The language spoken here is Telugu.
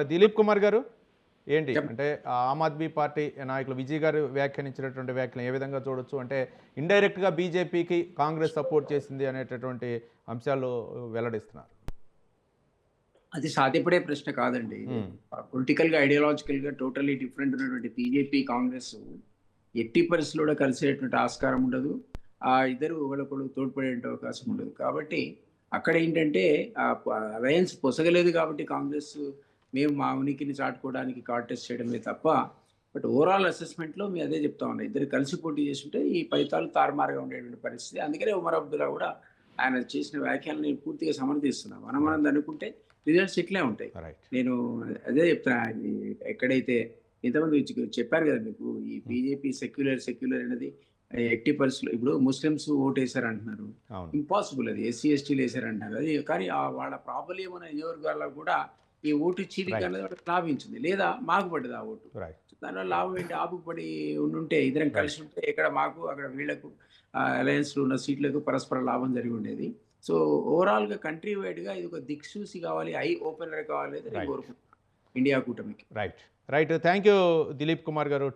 దిలీప్ కుమార్ గారు ఏంటి? అంటే ఆ ఆమ్ ఆద్మీ పార్టీ నాయకులు విజయ్ గారు వ్యాఖ్యానించినటువంటి వ్యాఖ్యలు ఏ విధంగా చూడొచ్చు? అంటే ఇండైరెక్ట్గా బీజేపీకి కాంగ్రెస్ సపోర్ట్ చేసింది అనేటటువంటి అంశాలు వెల్లడిస్తున్నారు. అది సాధ్యపడే ప్రశ్న కాదండి. Hmm. పొలిటికల్గా ఐడియాలజికల్గా టోటలీ డిఫరెంట్ ఉన్నటువంటి బీజేపీ కాంగ్రెస్ ఎట్టి పరిస్థితుల్లో కూడా కలిసేటువంటి ఆస్కారం ఉండదు. ఆ ఇద్దరు ఒకరికొకరు తోడ్పడే అవకాశం ఉండదు. కాబట్టి అక్కడ ఏంటంటే అలయన్స్ పొసగలేదు కాబట్టి కాంగ్రెస్ మేము మా ఉనికిని చాటుకోవడానికి కాంటెస్ట్ చేయడమే తప్ప బట్ ఓవరాల్ అసెస్మెంట్లో మేము అదే చెప్తా ఉన్నాం. ఇద్దరు కలిసి పోటీ చేస్తుంటే ఈ ఫలితాలు తారుమారుగా ఉండేటువంటి పరిస్థితి. అందుకనే ఉమర్ అబ్దుల్లా కూడా ఆయన చేసిన వ్యాఖ్యలను నేను పూర్తిగా సమర్థిస్తున్నాం. మనం మనం అనుకుంటే రిజల్ట్స్ ఇట్లే ఉంటాయి. నేను అదే చెప్తున్నా ఈ ఎక్కడైతే ఇంతమంది చెప్పారు కదా మీకు ఈ బీజేపీ సెక్యులర్ సెక్యులర్ అనేది ఎట్టి పరిస్థితులు ఇప్పుడు ముస్లిమ్స్ ఓటు వేశారు అంటున్నారు ఇంపాసిబుల్ అది. ఎస్సీ ఎస్టీలు వేశారు అంటున్నారు అది కానీ వాళ్ళ ప్రాబల్యం అనే నియోజకవర్గాల్లో కూడా ఈ ఓటు చీలిక. అనేది లాభించింది. లేదా మాకు పడ్డది ఆ ఓటు. దానివల్ల లాభం ఏంటి? ఆపుపడి ఉండుంటే ఇద్దరం కలిసి ఉంటే ఇక్కడ మాకు అక్కడ వీళ్ళకు అలయన్స్ ఉన్న సీట్లకు పరస్పర లాభం జరిగి ఉండేది. సో ఓవరాల్గా కంట్రీ వైడ్గా ఇది ఒక దిక్సూసి కావాలి ఐ ఓపెనర్ కావాలి. కోరుకుంటున్నాను ఇండియా కూటమికి. Right right thank you Dilip Kumar garu.